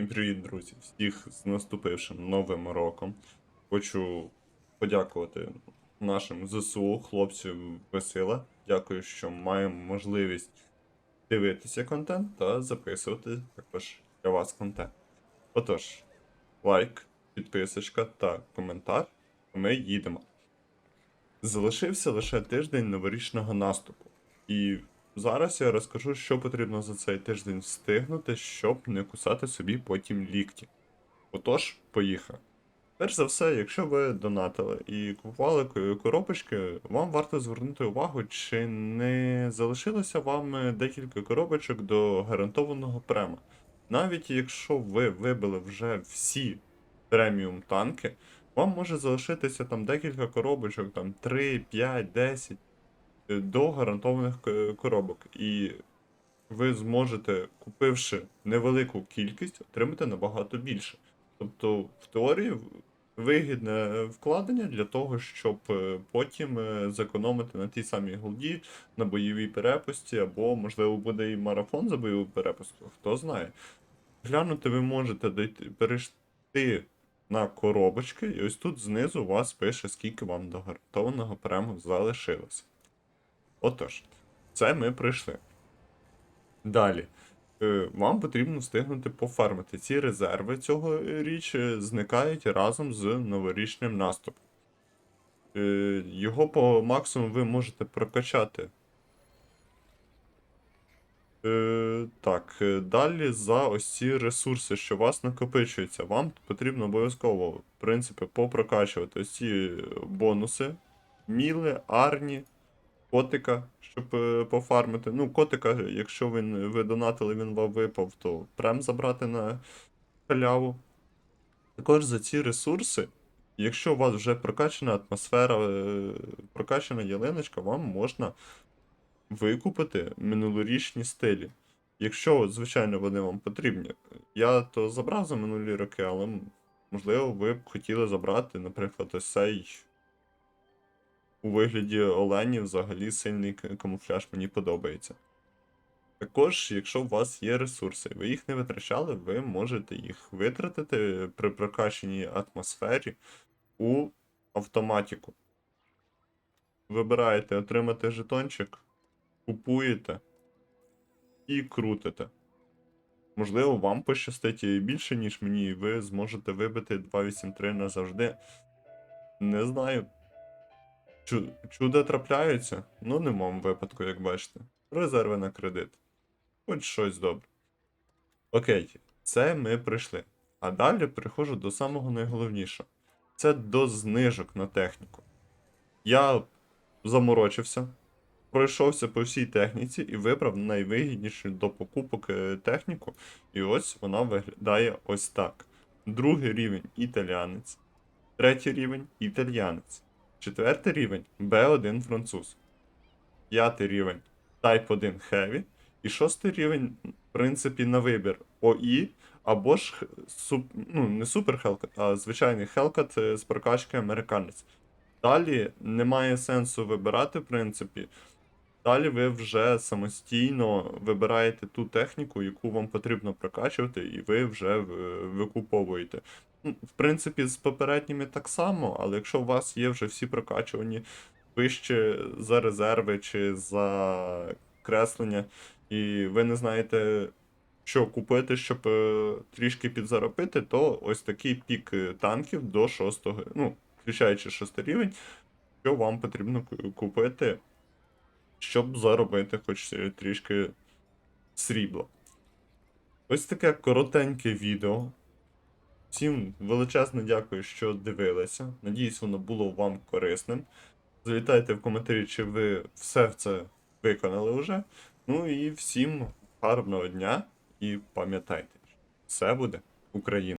Всім привіт, друзі! Всіх з наступившим новим роком. Хочу подякувати нашим ЗСУ, хлопцям весела. Дякую, що маємо можливість дивитися контент та записувати також для вас контент. Отож, лайк, підписочка та коментар. Ми їдемо. Залишився лише тиждень новорічного наступу. І зараз я розкажу, що потрібно за цей тиждень встигнути, щоб не кусати собі потім лікті. Отож, поїхав. Перш за все, якщо ви донатили і купували ко- коробочки, вам варто звернути увагу, чи не залишилося вам е, декілька коробочок до гарантованого према. Навіть якщо ви вибили вже всі преміум танки, вам може залишитися там декілька коробочок, там 3, 5, 10 е, до гарантованих коробок. І ви зможете, купивши невелику кількість, отримати набагато більше. Тобто, в теорії вигідне вкладення для того, щоб е, потім е, зекономити на тій самій голді, на бойовій перепусті, або, можливо, буде і марафон за бойову перепустку, хто знає. Глянути ви можете дойти, перейти на коробочки, і ось тут знизу у вас пише, скільки вам до гарантованого прему залишилося. Отож, це ми пройшли. Далі. Е, Вам потрібно встигнути пофармити. Ці резерви цього річ е, зникають разом з новорічним наступом. Е, Його по максимуму ви можете прокачати. Е, Так, е, далі за ось ці ресурси, що у вас накопичуються, вам потрібно обов'язково, в принципі, попрокачувати ось ці бонуси. Міли, арні, котика, щоб е, пофармити. Ну, котика, якщо він, ви донатили, він вам випав, то прем забрати на халяву. Також за ці ресурси, якщо у вас вже прокачана атмосфера, е, прокачана ялиночка, вам можна викупити минулорічні стилі. Якщо, звичайно, вони вам потрібні. Я то забрав за минулі роки, але можливо ви б хотіли забрати, наприклад, ось цей у вигляді оленів взагалі сильний камуфляж мені подобається. Також, якщо у вас є ресурси, ви їх не витрачали, ви можете їх витратити при прокачаній атмосфері у автоматіку. Вибираєте отримати жетончик, купуєте і крутите. Можливо, вам пощастить і більше, ніж мені, і ви зможете вибити 283 назавжди. Не знаю. Чу- чуда трапляються? Ну, не в моєму випадку, як бачите. Резерви на кредит. Хоч щось добре. Окей, це ми прийшли. А далі переходжу до самого найголовнішого. Це до знижок на техніку. Я заморочився, пройшовся по всій техніці і вибрав найвигіднішу до покупок е, техніку. І ось вона виглядає ось так. Другий рівень італіанець. Третій рівень італіанець. Четвертий рівень B1 француз. П'ятий рівень Type 1 Heavy. І шостий рівень, в принципі, на вибір ОІ. або ж суп, ну, не супер Hellcat, а звичайний е, з прокачки американець. Далі немає сенсу вибирати, в принципі. Далі ви вже самостійно вибираєте ту техніку, яку вам потрібно прокачувати, і ви вже викуповуєте. Ну, В принципі, з попередніми так само, але якщо у вас є вже всі прокачувані вище за резерви чи за креслення, і ви не знаєте, що купити, щоб е, трішки підзаробити, то ось такий пік е, танків до 6, ну, включаючи 6 рівень, що вам потрібно купити, щоб заробити хоч трішки срібла. Ось таке коротеньке відео. Всім величезне дякую, що дивилися. Надіюсь, воно було вам корисним. Залітайте в коментарі, чи ви все це виконали вже. Ну і всім гарного дня і пам'ятайте, все буде Україна!